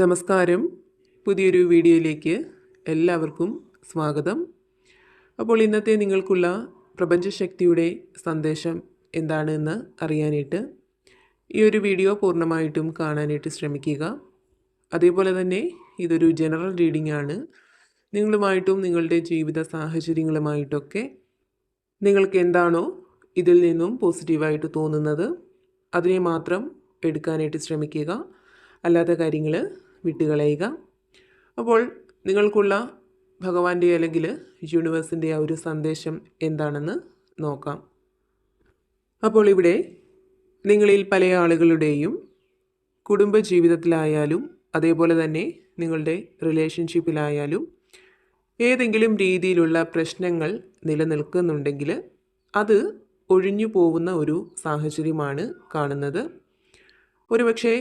നമസ്കാരം. പുതിയൊരു വീഡിയോയിലേക്ക് എല്ലാവർക്കും സ്വാഗതം. അപ്പോൾ ഇന്നത്തെ നിങ്ങൾക്കുള്ള പ്രപഞ്ചശക്തിയുടെ സന്ദേശം എന്താണെന്ന് അറിയാനായിട്ട് ഈ ഒരു വീഡിയോ പൂർണമായിട്ടും കാണാനായിട്ട് ശ്രമിക്കുക. അതേപോലെ തന്നെ ഇതൊരു ജനറൽ റീഡിംഗ് ആണ്. നിങ്ങളുമായിട്ടും നിങ്ങളുടെ ജീവിത സാഹചര്യങ്ങളുമായിട്ടൊക്കെ നിങ്ങൾക്ക് എന്താണോ ഇതിൽ നിന്നും പോസിറ്റീവായിട്ട് തോന്നുന്നത് അതിനെ മാത്രം എടുക്കാനായിട്ട് ശ്രമിക്കുക. അല്ലാത്ത കാര്യങ്ങൾ വിട്ടുകളയുക. അപ്പോൾ നിങ്ങൾക്കുള്ള ഭഗവാന്റെ അല്ലെങ്കിൽ യൂണിവേഴ്സിന്റെ ആ ഒരു സന്ദേശം എന്താണെന്ന് നോക്കാം. അപ്പോൾ ഇവിടെ നിങ്ങളിൽ പല ആളുകളുടെയും കുടുംബജീവിതത്തിലായാലും അതേപോലെ തന്നെ നിങ്ങളുടെ റിലേഷൻഷിപ്പിലായാലും ഏതെങ്കിലും രീതിയിലുള്ള പ്രശ്നങ്ങൾ നിലനിൽക്കുന്നുണ്ടെങ്കിൽ അത് ഒഴിഞ്ഞു പോകുന്ന ഒരു സാഹചര്യമാണ് കാണുന്നത്. ഒരുപക്ഷെ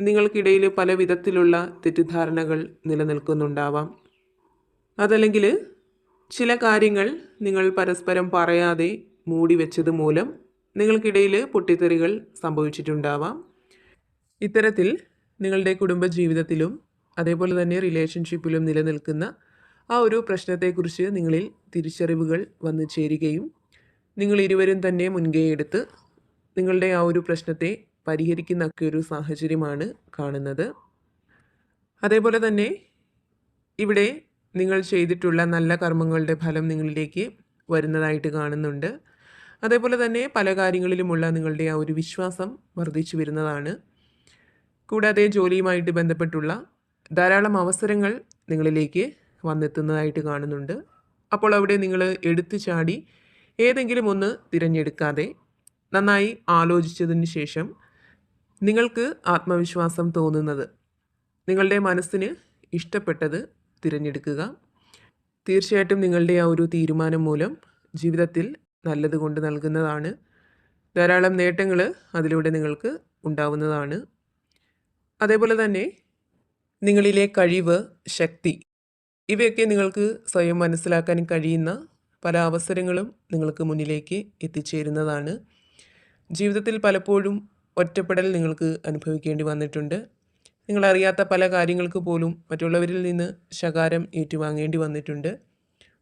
നിങ്ങൾക്കിടയിൽ പല വിധത്തിലുള്ള തെറ്റിദ്ധാരണകൾ നിലനിൽക്കുന്നുണ്ടാവാം. അതല്ലെങ്കിൽ ചില കാര്യങ്ങൾ നിങ്ങൾ പരസ്പരം പറയാതെ മൂടി വെച്ചത് മൂലം നിങ്ങൾക്കിടയിൽ പൊട്ടിത്തെറികൾ സംഭവിച്ചിട്ടുണ്ടാവാം. ഇത്തരത്തിൽ നിങ്ങളുടെ കുടുംബജീവിതത്തിലും അതേപോലെ തന്നെ റിലേഷൻഷിപ്പിലും നിലനിൽക്കുന്ന ആ ഒരു പ്രശ്നത്തെക്കുറിച്ച് നിങ്ങളിൽ തിരിച്ചറിവുകൾ വന്നു ചേരുകയും നിങ്ങൾ ഇരുവരും തന്നെ മുൻകൈയെടുത്ത് നിങ്ങളുടെ ആ ഒരു പ്രശ്നത്തെ പരിഹരിക്കുന്നൊക്കെ ഒരു സാഹചര്യമാണ് കാണുന്നത്. അതേപോലെ തന്നെ ഇവിടെ നിങ്ങൾ ചെയ്തിട്ടുള്ള നല്ല കർമ്മങ്ങളുടെ ഫലം നിങ്ങളിലേക്ക് വരുന്നതായിട്ട് കാണുന്നുണ്ട്. അതേപോലെ തന്നെ പല കാര്യങ്ങളിലുമുള്ള നിങ്ങളുടെ ആ ഒരു വിശ്വാസം വർദ്ധിച്ചു വരുന്നതാണ്. കൂടാതെ ജോലിയുമായിട്ട് ബന്ധപ്പെട്ടുള്ള ധാരാളം അവസരങ്ങൾ നിങ്ങളിലേക്ക് വന്നെത്തുന്നതായിട്ട് കാണുന്നുണ്ട്. അപ്പോൾ അവിടെ നിങ്ങൾ എടുത്തു ചാടി ഏതെങ്കിലും ഒന്ന് തിരഞ്ഞെടുക്കാതെ നന്നായി ആലോചിച്ചതിന് ശേഷം നിങ്ങൾക്ക് ആത്മവിശ്വാസം തോന്നുന്നത്. നിങ്ങളുടെ മനസ്സിന് ഇഷ്ടപ്പെട്ടത് തിരഞ്ഞെടുക്കുക. തീർച്ചയായിട്ടും നിങ്ങളുടെ ആ ഒരു തീരുമാനം മൂലം ജീവിതത്തിൽ നല്ലത് കൊണ്ട് നൽകുന്നതാണ്. ധാരാളം നേട്ടങ്ങൾ അതിലൂടെ നിങ്ങൾക്ക് ഉണ്ടാവുന്നതാണ്. അതേപോലെ തന്നെ നിങ്ങളിലെ കഴിവ് ശക്തി ഇവയൊക്കെ നിങ്ങൾക്ക് സ്വയം മനസ്സിലാക്കാൻ കഴിയുന്ന പല അവസരങ്ങളും നിങ്ങൾക്ക് മുന്നിലേക്ക് എത്തിച്ചേരുന്നതാണ്. ജീവിതത്തിൽ പലപ്പോഴും ഒറ്റപ്പെടൽ നിങ്ങൾക്ക് അനുഭവിക്കേണ്ടി വന്നിട്ടുണ്ട്. നിങ്ങളറിയാത്ത പല കാര്യങ്ങൾക്ക് പോലും മറ്റുള്ളവരിൽ നിന്ന് ശകാരം ഏറ്റുവാങ്ങേണ്ടി വന്നിട്ടുണ്ട്.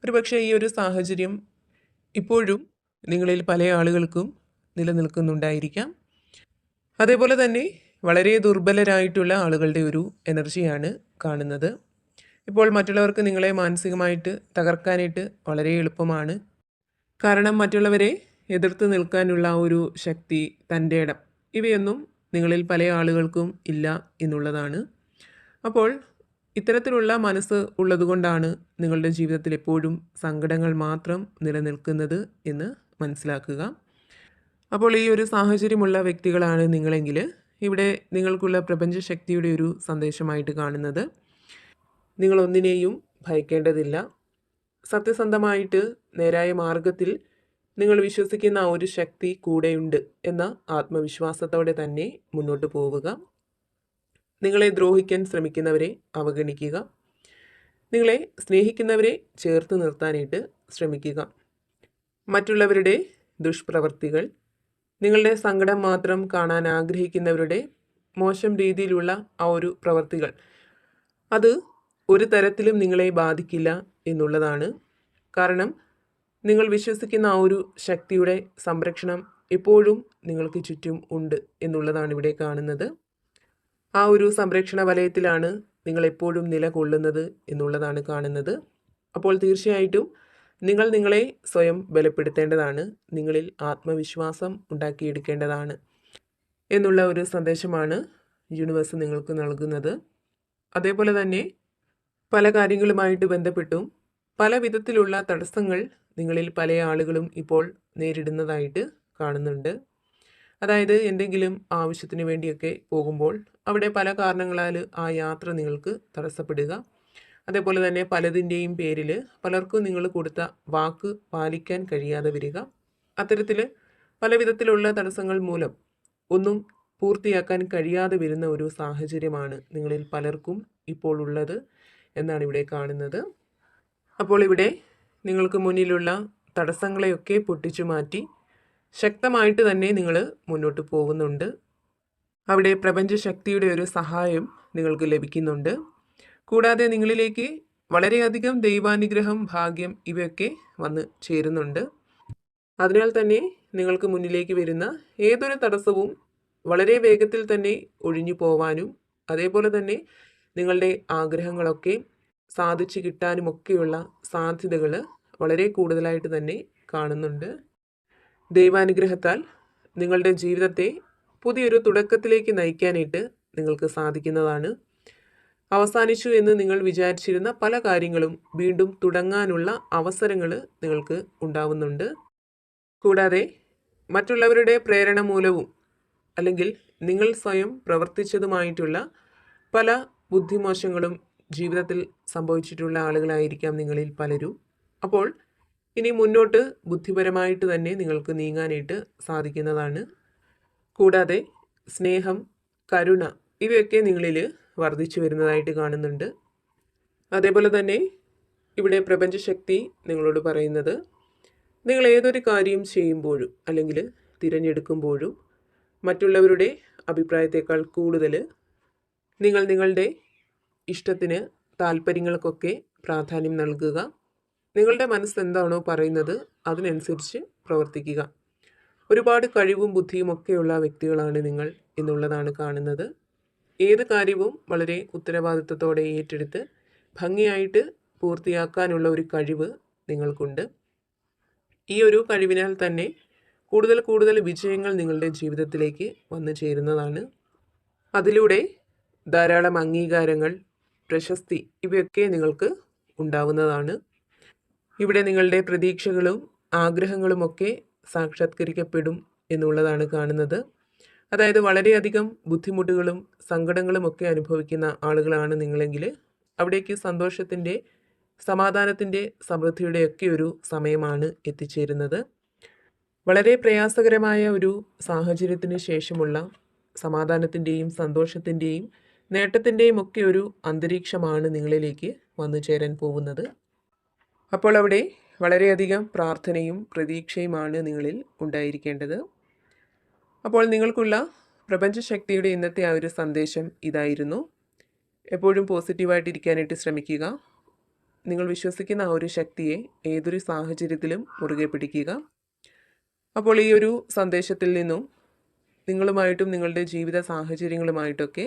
ഒരുപക്ഷെ ഈ ഒരു സാഹചര്യം ഇപ്പോഴും നിങ്ങളിൽ പല ആളുകൾക്കും നിലനിൽക്കുന്നുണ്ടായിരിക്കാം. അതേപോലെ തന്നെ വളരെ ദുർബലരായിട്ടുള്ള ആളുകളുടെ ഒരു എനർജിയാണ് കാണുന്നത്. ഇപ്പോൾ മറ്റുള്ളവർക്ക് നിങ്ങളെ മാനസികമായിട്ട് തകർക്കാനായിട്ട് വളരെ എളുപ്പമാണ്. കാരണം മറ്റുള്ളവരെ എതിർത്ത് നിൽക്കാനുള്ള ഒരു ശക്തി തന്റെ ഇടം ഇവയൊന്നും നിങ്ങളിൽ പല ആളുകൾക്കും ഇല്ല എന്നുള്ളതാണ്. അപ്പോൾ ഇത്തരത്തിലുള്ള മനസ്സ് ഉള്ളതുകൊണ്ടാണ് നിങ്ങളുടെ ജീവിതത്തിൽ എപ്പോഴും സങ്കടങ്ങൾ മാത്രം നിലനിൽക്കുന്നത് എന്ന് മനസ്സിലാക്കുക. അപ്പോൾ ഈ ഒരു സാഹചര്യമുള്ള വ്യക്തികളാണ് നിങ്ങളെങ്കിൽ ഇവിടെ നിങ്ങൾക്കുള്ള പ്രപഞ്ചശക്തിയുടെ ഒരു സന്ദേശമായിട്ട് കാണുന്നത്. നിങ്ങളൊന്നിനെയും ഭയക്കേണ്ടതില്ല. സത്യസന്ധമായിട്ട് നേരായ മാർഗത്തിൽ നിങ്ങൾ വിശ്വസിക്കുന്ന ആ ഒരു ശക്തി കൂടെയുണ്ട് എന്ന ആത്മവിശ്വാസത്തോടെ തന്നെ മുന്നോട്ട് പോവുക. നിങ്ങളെ ദ്രോഹിക്കാൻ ശ്രമിക്കുന്നവരെ അവഗണിക്കുക. നിങ്ങളെ സ്നേഹിക്കുന്നവരെ ചേർത്ത് നിർത്താനായിട്ട് ശ്രമിക്കുക. മറ്റുള്ളവരുടെ ദുഷ്പ്രവർത്തികൾ നിങ്ങളുടെ സങ്കടം മാത്രം കാണാൻ ആഗ്രഹിക്കുന്നവരുടെ മോശം രീതിയിലുള്ള ആ ഒരു പ്രവർത്തികൾ അത് ഒരു തരത്തിലും നിങ്ങളെ ബാധിക്കില്ല എന്നുള്ളതാണ്. കാരണം നിങ്ങൾ വിശ്വസിക്കുന്ന ആ ഒരു ശക്തിയുടെ സംരക്ഷണം എപ്പോഴും നിങ്ങൾക്ക് ചുറ്റും ഉണ്ട് എന്നുള്ളതാണ് ഇവിടെ കാണുന്നത്. ആ ഒരു സംരക്ഷണ വലയത്തിലാണ് നിങ്ങൾ എപ്പോഴും നിലകൊള്ളുന്നത് എന്നുള്ളതാണ് കാണുന്നത്. അപ്പോൾ തീർച്ചയായിട്ടും നിങ്ങൾ നിങ്ങളെ സ്വയം ബലപ്പെടുത്തേണ്ടതാണ്. നിങ്ങളിൽ ആത്മവിശ്വാസം ഉണ്ടാക്കിയെടുക്കേണ്ടതാണ് എന്നുള്ള ഒരു സന്ദേശമാണ് യൂണിവേഴ്സ് നിങ്ങൾക്ക് നൽകുന്നത്. അതേപോലെ തന്നെ പല കാര്യങ്ങളുമായിട്ട് ബന്ധപ്പെട്ടും പല വിധത്തിലുള്ള തടസ്സങ്ങൾ നിങ്ങളിൽ പല ആളുകളും ഇപ്പോൾ നേരിടുന്നതായിട്ട് കാണുന്നുണ്ട്. അതായത് എന്തെങ്കിലും ആവശ്യത്തിന് വേണ്ടിയൊക്കെ പോകുമ്പോൾ അവിടെ പല കാരണങ്ങളാൽ ആ യാത്ര നിങ്ങൾക്ക് തടസ്സപ്പെടുക. അതേപോലെ തന്നെ പലതിന്റെയും പേരിൽ പലർക്കും നിങ്ങൾ കൊടുത്ത വാക്ക് പാലിക്കാൻ കഴിയാതെ വരിക. അത്തരത്തിൽ പല വിധത്തിലുള്ള തടസ്സങ്ങൾ മൂലം ഒന്നും പൂർത്തിയാക്കാൻ കഴിയാതെ വരുന്ന ഒരു സാഹചര്യമാണ് നിങ്ങളിൽ പലർക്കും ഇപ്പോൾ ഉള്ളത് എന്നാണ് ഇവിടെ കാണുന്നത്. അപ്പോൾ ഇവിടെ നിങ്ങൾക്ക് മുന്നിലുള്ള തടസ്സങ്ങളെയൊക്കെ പൊട്ടിച്ചു മാറ്റി ശക്തമായിട്ട് തന്നെ നിങ്ങൾ മുന്നോട്ട് പോകുന്നുണ്ട്. അവിടെ പ്രപഞ്ചശക്തിയുടെ ഒരു സഹായം നിങ്ങൾക്ക് ലഭിക്കുന്നുണ്ട്. കൂടാതെ നിങ്ങളിലേക്ക് വളരെയധികം ദൈവാനുഗ്രഹം ഭാഗ്യം ഇവയൊക്കെ വന്ന് ചേരുന്നുണ്ട്. അതിനാൽ തന്നെ നിങ്ങൾക്ക് മുന്നിലേക്ക് വരുന്ന ഏതൊരു തടസ്സവും വളരെ വേഗത്തിൽ തന്നെ ഒഴിഞ്ഞു പോവാനും അതേപോലെ തന്നെ നിങ്ങളുടെ ആഗ്രഹങ്ങളൊക്കെ സാധിച്ചു കിട്ടാനുമൊക്കെയുള്ള സാധ്യതകൾ വളരെ കൂടുതലായിട്ട് തന്നെ കാണുന്നുണ്ട്. ദൈവാനുഗ്രഹത്താൽ നിങ്ങളുടെ ജീവിതത്തെ പുതിയൊരു തുടക്കത്തിലേക്ക് നയിക്കാനായിട്ട് നിങ്ങൾക്ക് സാധിക്കുന്നതാണ്. അവസാനിച്ചു എന്ന് നിങ്ങൾ വിചാരിച്ചിരുന്ന പല കാര്യങ്ങളും വീണ്ടും തുടങ്ങാനുള്ള അവസരങ്ങൾ നിങ്ങൾക്ക് ഉണ്ടാവുന്നുണ്ട്. കൂടാതെ മറ്റുള്ളവരുടെ പ്രേരണ മൂലവും അല്ലെങ്കിൽ നിങ്ങൾ സ്വയം പ്രവർത്തിച്ചതുമായിട്ടുള്ള പല ബുദ്ധിമോശങ്ങളും ജീവിതത്തിൽ സംഭവിച്ചിട്ടുള്ള ആളുകളായിരിക്കാം നിങ്ങളിൽ പലരും. അപ്പോൾ ഇനി മുന്നോട്ട് ബുദ്ധിപരമായിട്ട് തന്നെ നിങ്ങൾക്ക് നീങ്ങാനായിട്ട് സാധിക്കുന്നതാണ്. കൂടാതെ സ്നേഹം കരുണ ഇവയൊക്കെ നിങ്ങളിൽ വർദ്ധിച്ചു വരുന്നതായിട്ട് കാണുന്നുണ്ട്. അതേപോലെ തന്നെ ഇവിടെ പ്രപഞ്ചശക്തി നിങ്ങളോട് പറയുന്നത് നിങ്ങൾ ഏതൊരു കാര്യം ചെയ്യുമ്പോഴും അല്ലെങ്കിൽ തിരഞ്ഞെടുക്കുമ്പോഴും മറ്റുള്ളവരുടെ അഭിപ്രായത്തേക്കാൾ കൂടുതൽ നിങ്ങൾ നിങ്ങളുടെ ഇഷ്ടത്തിന് താല്പര്യങ്ങൾക്കൊക്കെ പ്രാധാന്യം നൽകുക. നിങ്ങളുടെ മനസ്സ് എന്താണോ പറയുന്നത് അതിനനുസരിച്ച് പ്രവർത്തിക്കുക. ഒരുപാട് കഴിവും ബുദ്ധിയും ഒക്കെയുള്ള വ്യക്തികളാണ് നിങ്ങൾ എന്നുള്ളതാണ് കാണുന്നത്. ഏത് കാര്യവും വളരെ ഉത്തരവാദിത്വത്തോടെ ഏറ്റെടുത്ത് ഭംഗിയായിട്ട് പൂർത്തിയാക്കാനുള്ള ഒരു കഴിവ് നിങ്ങൾക്കുണ്ട്. ഈ ഒരു കഴിവിനാൽ തന്നെ കൂടുതൽ കൂടുതൽ വിജയങ്ങൾ നിങ്ങളുടെ ജീവിതത്തിലേക്ക് വന്നു ചേരുന്നതാണ്. അതിലൂടെ ധാരാളം അംഗീകാരങ്ങൾ പ്രശസ്തി ഇവയൊക്കെ നിങ്ങൾക്ക് ഉണ്ടാവുന്നതാണ്. ഇവിടെ നിങ്ങളുടെ പ്രതീക്ഷകളും ആഗ്രഹങ്ങളുമൊക്കെ സാക്ഷാത്കരിക്കപ്പെടും എന്നുള്ളതാണ് കാണുന്നത്. അതായത് വളരെയധികം ബുദ്ധിമുട്ടുകളും സങ്കടങ്ങളും ഒക്കെ അനുഭവിക്കുന്ന ആളുകളാണ് നിങ്ങളെങ്കിൽ അവിടേക്ക് സന്തോഷത്തിന്റെ സമാധാനത്തിന്റെ സമൃദ്ധിയുടെയൊക്കെ ഒരു സമയമാണ് എത്തിച്ചേരുന്നത്. വളരെ പ്രയാസകരമായ ഒരു സാഹചര്യത്തിന് ശേഷമുള്ള സമാധാനത്തിന്റെയും സന്തോഷത്തിന്റെയും നേട്ടത്തിന്റെയും ഒക്കെ ഒരു അന്തരീക്ഷമാണ് നിങ്ങളിലേക്ക് വന്നു ചേരാൻ പോകുന്നത്. അപ്പോൾ അവിടെ വളരെയധികം പ്രാർത്ഥനയും പ്രതീക്ഷയുമാണ് നിങ്ങളിൽ ഉണ്ടായിരിക്കേണ്ടത്. അപ്പോൾ നിങ്ങൾക്കുള്ള പ്രപഞ്ചശക്തിയുടെ ഇന്നത്തെ ആ ഒരു സന്ദേശം ഇതായിരുന്നു. എപ്പോഴും പോസിറ്റീവായിട്ടിരിക്കാനായിട്ട് ശ്രമിക്കുക. നിങ്ങൾ വിശ്വസിക്കുന്ന ആ ഒരു ശക്തിയെ ഏതൊരു സാഹചര്യത്തിലും മുറുകെ പിടിക്കുക. അപ്പോൾ ഈ ഒരു സന്ദേശത്തിൽ നിന്നും നിങ്ങളുമായിട്ടും നിങ്ങളുടെ ജീവിത സാഹചര്യങ്ങളുമായിട്ടൊക്കെ